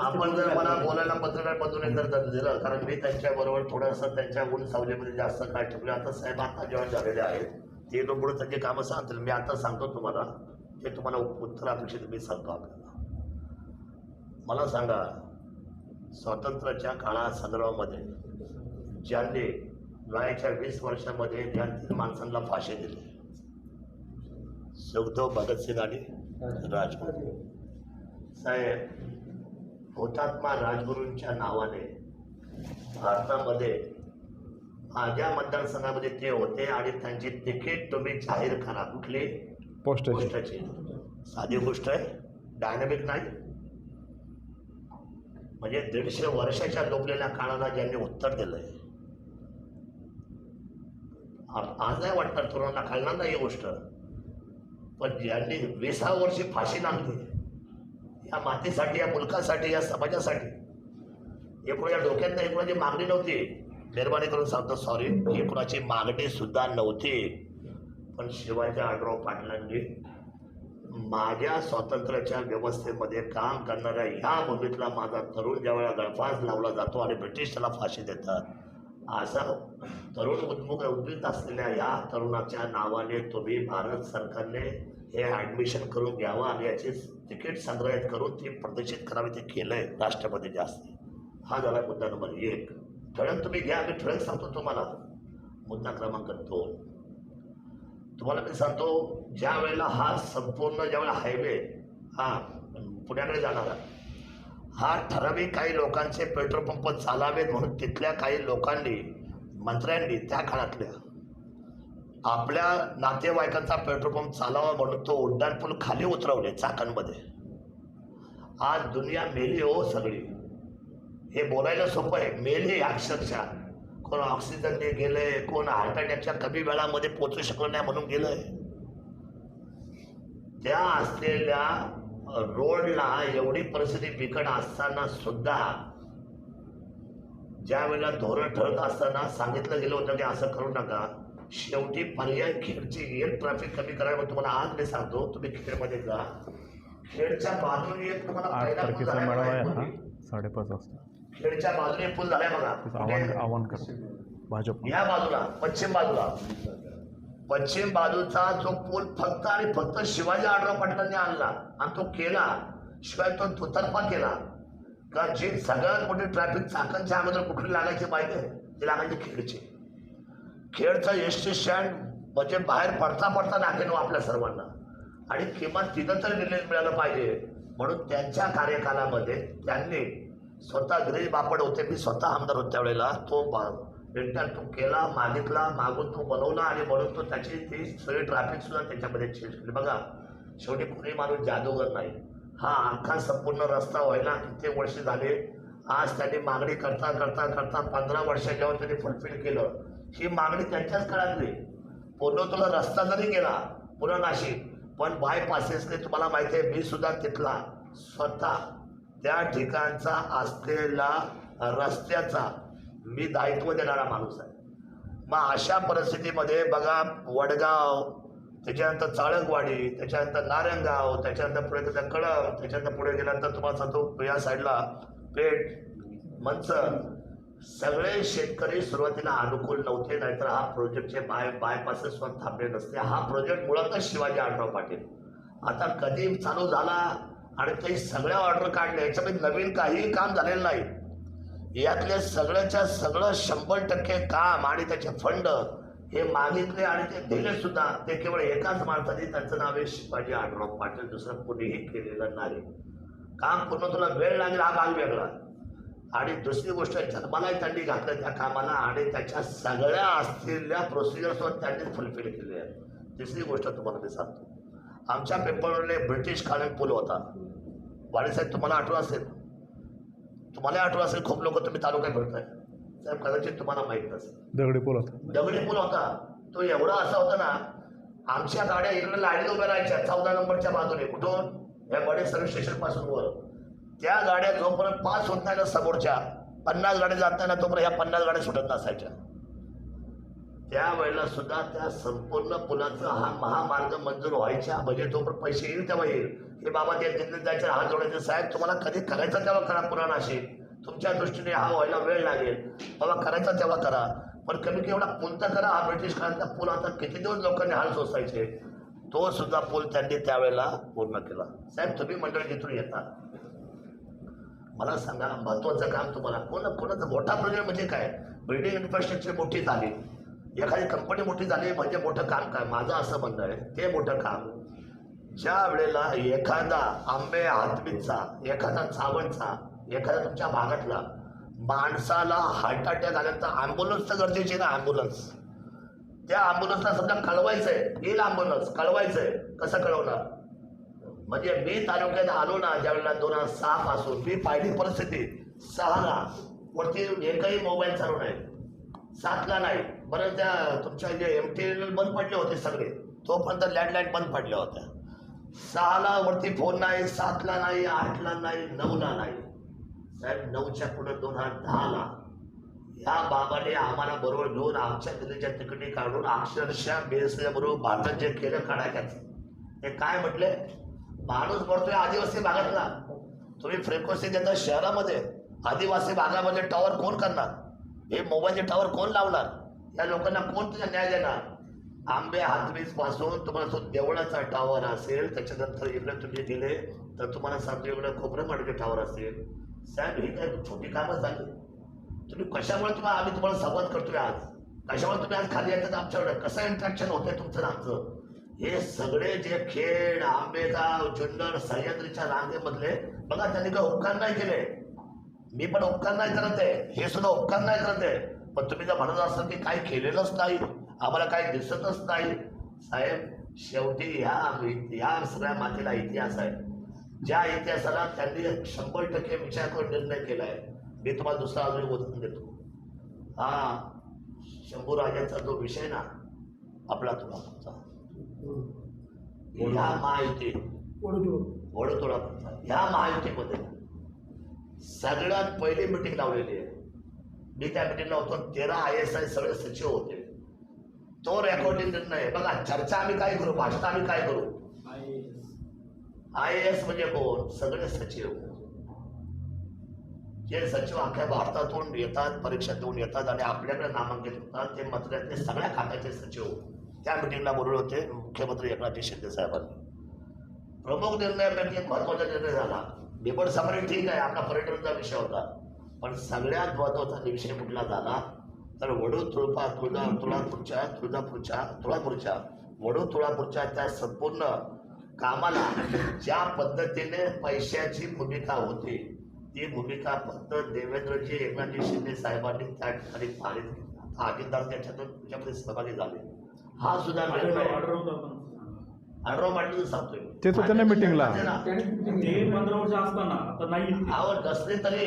आपण जर मला बोलायला पत्रकार बंधूने जर दिलं कारण मी त्यांच्याबरोबर थोडंसं त्यांच्या गुण सावलीमध्ये जास्त काय ठेवले. आता साहेब आता जॉईन झालेले आहेत ते लोक पुढे त्यांची कामं सांगतील. मी आता सांगतो तुम्हाला ते तुम्हाला उत्तर अपेक्षित मी सांगतो आपल्याला. मला सांगा स्वातंत्र्याच्या काळा संदर्भामध्ये ज्यांनी वयाच्या वीस वर्षामध्ये ज्या तीन माणसांना फाशी दिली सुखदेव भगतसिंग आणि राजगुरू साहेब हुतात्मा राजगुरूंच्या नावाने भारतामध्ये माझ्या मतदारसंघामध्ये ते होते आणि त्यांची तिकीट तुम्ही जाहीर करा. कुठली? पोस्टाची. गोष्टाची साधी गोष्ट आहे. डायनामिक नाही. म्हणजे दीडशे वर्षाच्या लोकलेल्या काळाला ज्यांनी उत्तर दिलंय. आज नाही वाटणार तरुणांना कळणार नाही ही गोष्ट. पण ज्यांनी विसा वर्षी फाशी लागली या मातीसाठी या मुलकासाठी या समाजासाठी. हे या डोक्यांना नाही कोणाची मागणी नव्हती मेहरबानी करून सांगतो सॉरी ही कुणाची मागणी सुद्धा नव्हती. पण शिवाजी आडराव पाटलांनी माझ्या स्वातंत्र्याच्या व्यवस्थेमध्ये काम करणाऱ्या ह्या भूमीतला माझा तरुण ज्यावेळेला गळफास लावला जातो आणि ब्रिटिश त्याला फाशी देतात असा तरुण उद्मुख उद्युक्त असलेल्या या तरुणाच्या नावाने तुम्ही भारत सरकारने हे ॲडमिशन करून घ्यावं आणि याचे तिकीट संग्रहित करून ते प्रदर्शित करावी ते केलं आहे राष्ट्रपती जास्त. हा झाला मुद्दा नंबर एक. ठळक तुम्ही घ्या मी ठळक सांगतो तुम्हाला. मुद्दा क्रमांक दोन. तुम्हाला मी सांगतो ज्या वेळेला हा संपूर्ण ज्यावेळेला हायवे हा पुण्याकडे जाणारा हा ठराविक काही लोकांचे पेट्रोल पंप चालावेत म्हणून तिथल्या काही लोकांनी मंत्र्यांनी त्या काळातल्या आपल्या नातेवाईकांचा पेट्रोल पंप चालावा म्हणून तो उड्डाणपूल खाली उतरवले चाकांमध्ये. आज दुनिया मेली हो सगळी. हे बोलायला सोपं आहे. मेली अक्षरशः. कोण ऑक्सिजनने गेलंय कोण हार्ट अटॅकच्या कमी वेळामध्ये पोचू शकलं नाही म्हणून गेलंय. त्या असलेल्या रोडला एवढी परिस्थिती बिकट असताना सुद्धा ज्या वेळेला धोरण ठरत असताना सांगितलं गेलं होतं की असं करू नका. शेवटी पर्याय खेडची एअर ट्रॅफिक कमी करायला तुम्हाला आज मी सांगतो. तुम्ही खेडमध्ये जा. खेडच्या बाजूने एक तुम्हाला साडेपाच वाजता. खेडच्या बाजूने पूल झालाय बघा? आव्हान करा. भाजप. या बाजूला पश्चिम बाजूला. पश्चिम बाजूचा जो पूल फक्त आणि फक्त शिवाजी आढराव पाटलांनी आणला आणि तो केला. शिवाय तो दुतर्फा केला. का जे सगळ्यात मोठी ट्रॅफिक चाकांच्या अगोदर कुठली लागायची माहिती आहे? ती लागायची खेडची खेडचं एस टी स्टँड म्हणजे बाहेर पडता पडता नाकेनो आपल्या सर्वांना. आणि किमान तिथं तर निर्णय मिळालं पाहिजे. म्हणून त्यांच्या कार्यकालामध्ये त्यांनी स्वतः गिरीश बापड होते मी स्वतः आमदार होते त्यावेळेला. तो इंटर तो केला मागितला मागून तो बनवला आणि म्हणून तो त्याची ती सगळी ट्रॅफिक सुद्धा त्याच्यामध्ये चेंज केली. बघा शेवटी कुणी माणूस जादूगर नाही. हा अख्खा संपूर्ण रस्ता व्हायला कित्येक वर्ष झाले आज त्यांनी मागणी करता करता करता पंधरा वर्ष जेव्हा त्यांनी फुलफिल केलं ही मागणी त्यांच्याच काळातली पूर्ण तुला रस्ता जरी गेला पुन्हा नाशिक पण बायपासेसने तुम्हाला माहिती आहे मी सुद्धा तिथला स्वतः त्या ठिकाणचा असलेला रस्त्याचा मी दायित्व देणारा माणूस आहे. मग अशा परिस्थितीमध्ये बघा वडगाव त्याच्यानंतर चाळकवाडी त्याच्यानंतर नारंगाव त्याच्यानंतर पुढे त्याचा कळम त्याच्यानंतर पुढे गेल्यानंतर तुम्हाला सांगतो या साईडला पेठ मंच सगळे शेतकरी सुरुवातीला अनुकूल नव्हते नाहीतर हा प्रोजेक्टचे बाय बायपासेस पण थांबले नसते. हा प्रोजेक्ट मुळातच शिवाजी आढराव पाटील. आता कधी चालू झाला आणि ते सगळ्या ऑर्डर काढले याच्यामध्ये नवीन काहीही काम झालेलं नाही. यातले सगळ्याच्या सगळं शंभर टक्के काम आणि त्याचे फंड हे मागितले आणि ते दिले सुद्धा. ते केवळ एकाच माणसाने त्यांचं नाव आहे शिवाजी आढराव पाटील. दुसरं कोणीही केलेलं नाही. काम पूर्ण तुला वेळ लागेल हा भाग वेगळा. आणि दुसरी गोष्ट जन्मालाही त्यांनी घातलं त्या कामाला आणि त्याच्या सगळ्या असलेल्या प्रोसिजरसोबत त्यांनी फुलफिल केली आहे. तिसरी गोष्ट तुम्हाला मी सांगतो. आमच्या पेपरवरले ब्रिटिश कालीन पूल होता. वाडीसाहेब तुम्हाला आठवण असेल? तुम्हाला आठवण असेल खूप लोक तुम्ही तालुक्यात फिरताय साहेब कदाचित तुम्हाला माहीत नसेल. दगडी पूल होता. दगडी पूल होता. तो एवढा असा होता ना आमच्या गाड्या इकडे लाईनीत उभ्या राहायच्या चौदा नंबरच्या बाजूने. कुठून? या बडे सर्व्हिस स्टेशनपासून वर. त्या गाड्या जोपर्यंत पास होत नाही ना समोरच्या पन्नास गाड्या जात नाही ना तोपर्यंत ह्या पन्नास गाड्या सुटत नसायच्या. त्यावेळेला सुद्धा त्या संपूर्ण पुलाचा हा महामार्ग मंजूर व्हायच्या म्हणजे तोपर्यंत पैसे येईल तेव्हा येईल. हे बाबा त्या दिल्लीत जायचे हात जोडायचे साहेब तुम्हाला कधी करायचा तेव्हा करा पुराण असेल तुमच्या दृष्टीने हा व्हायला वेळ लागेल. बाबा करायचा तेव्हा करा. पण कमी एवढा पूल तर करा हा ब्रिटिश काळातला पूल आता किती दिवस लोकांनी हाल सोसायचे? तो सुद्धा पूल त्यांनी त्यावेळेला पूर्ण केला. साहेब तुम्ही मंडळी तिथून येता? मला सांगा महत्वाचं काम तुम्हाला कोण कोणाचा? मोठा प्रोजेक्ट म्हणजे काय? बिल्डिंग इन्फ्रास्ट्रक्चर मोठी झाली. एखादी कंपनी मोठी झाली म्हणजे मोठं काम काय? माझं असं म्हणणं आहे ते मोठं काम. ज्या वेळेला एखादा आंबे हातबीचा एखादा चावणचा एखादा तुमच्या भागातला माणसाला हार्ट अटॅक आल्यानंतर ॲम्ब्युलन्स तर गरजेची ना ॲम्ब्युलन्स त्या ॲम्ब्युलन्सला समजा कळवायचंय येईल ॲम्ब्युलन्स कळवायचंय कसं कळवणार? म्हणजे मी तालुक्यात आलो ना ज्यावेळेला दोन हजार सहा पासून मी पाहिली परिस्थिती. सहाला वरती एकही मोबाईल चालू नाही. सातला नाही. बरं त्या तुमच्या जे एम टी एन बंद पडले होते सगळे तोपर्यंत लँडलाईन बंद पडल्या होत्या. सहाला वरती फोन नाही सातला नाही आठला नाही नऊला नाही. साहेब नऊच्या पुढे दोन हजार दहाला या बाबाने आम्हाला बरोबर घेऊन आमच्या दिल्लीच्या तिकिटी काढून अक्षरशः बेसल्या बरोबर भारतात जे केलं काढायचं ते काय म्हटले? माणूस पडतोय आदिवासी भागातला. तुम्ही फ्रिक्वेन्सी देता शहरामध्ये. आदिवासी भागामध्ये टॉवर कोण करणार? हे मोबाईलचे टॉवर कोण लावणार? या लोकांना कोण तुझा न्याय देणार? आंबे हातवीजपासून तुम्हाला तो देवळाचा टॉवर असेल त्याच्यानंतर इकडे तुम्ही गेले तर तुम्हाला सांगतो इकडे मडके टॉवर असेल. साहेब ही काय छोटी कामं झाली? तुम्ही कशामुळे तुम्हाला आम्ही तुम्हाला संवाद करतोय आज? कशामुळे तुम्ही आज खाली येतात आमच्याकडे? कसं इंट्रॅक्शन होतंय तुमचं आमचं? हे सगळे जे खेळ आंबेगाव जुन्नर सह्याद्रीच्या रांगेमधले बघा त्यांनी काय उपकार नाही केले. मी पण उपकार नाही करत आहे. हे सुद्धा उपकार नाही करत आहे. पण तुम्ही जर म्हणत असाल की काही केलेलंच नाही आम्हाला काही दिसतच नाही. साहेब शेवटी ह्या ह्या सगळ्या मातीला इतिहास आहे. ज्या इतिहासाला त्यांनी शंभर टक्के विचार करून निर्णय केला आहे मी तुम्हाला दुसरा अजून एक उदाहरण देतो. हा शंभू राजाचा जो विषय ना आपला तुला ह्या महायुती वडोदोडा ह्या महायुतीमध्ये सगळ्यात पहिली मिटिंग लावलेली आहे. मी त्या मिटिंगला होतो तेरा आय एस आय सगळे सचिव होते. तो रेकॉर्डिंग आहे. बघा चर्चा आम्ही काय करू? भाषण आम्ही काय करू? आय एस म्हणजे कोण? सगळे सचिव. जे सचिव अख्ख्या भारतातून येतात परीक्षा देऊन येतात आणि आपल्याकडे नामांकित होतात ते मंत्र्यातले सगळ्या खात्याचे सचिव त्या मिटिंगला बोलले होते मुख्यमंत्री एकनाथजी शिंदे साहेबांनी. प्रमुख निर्णयापैकी एक म्हणजे महत्त्वाचा निर्णय झाला. निवड समारी ठीक आहे आपला पर्यटनचा विषय होता. पण सगळ्यात महत्त्वाचा विषय कुठला झाला तर वडू तुळपा तुळजा तुळापूरच्या तुळजापूरच्या तुळापूरच्या. वडू तुळापूरच्या त्या संपूर्ण कामाला ज्या पद्धतीने पैशाची भूमिका होती ती भूमिका फक्त देवेंद्रजी एकनाथजी शिंदे साहेबांनी त्या ठिकाणी पारित केली. अजितदार त्याच्यातून त्याच्यामध्ये सहभागी झाले. हा सुद्धा आढराव पाटील सांगतोय. ते पंधरा वर्ष असताना आता नाही. आवड नसले तरी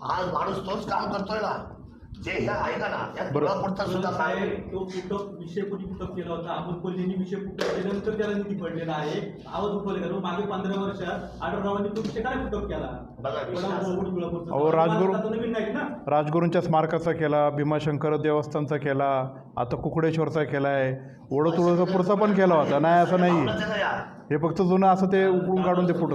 आज माणूस तोच काम करतोय ना. जे ह्या ऐका ना. या बरोबर. तुळापूरचा सुद्धा काम साहेब तो पुटक विषय कुठे पुटक केला होता? अमोल कोल्हेंनी विषय पुटक केल्यानंतर त्याला निधी पडलेला आहे. आवाज उठवले का? मागे पंधरा वर्षात आढळरावांनी तो विषय काय पुटक केला? बघा, विषय कोल्हापूर, असा- कोल्हापूरचा. अहो, राजगुरू- आता नवीन नाही ना? राजगुरूंच्या स्मारकाचा केला भीमाशंकर देवस्थानचा केला आता कुकडेश्वरचा केला आहे ओढो तुळजापूरचा पण केला होता. नाही असं नाही. हे फक्त जुनं असं ते उकळून काढून ते फुटत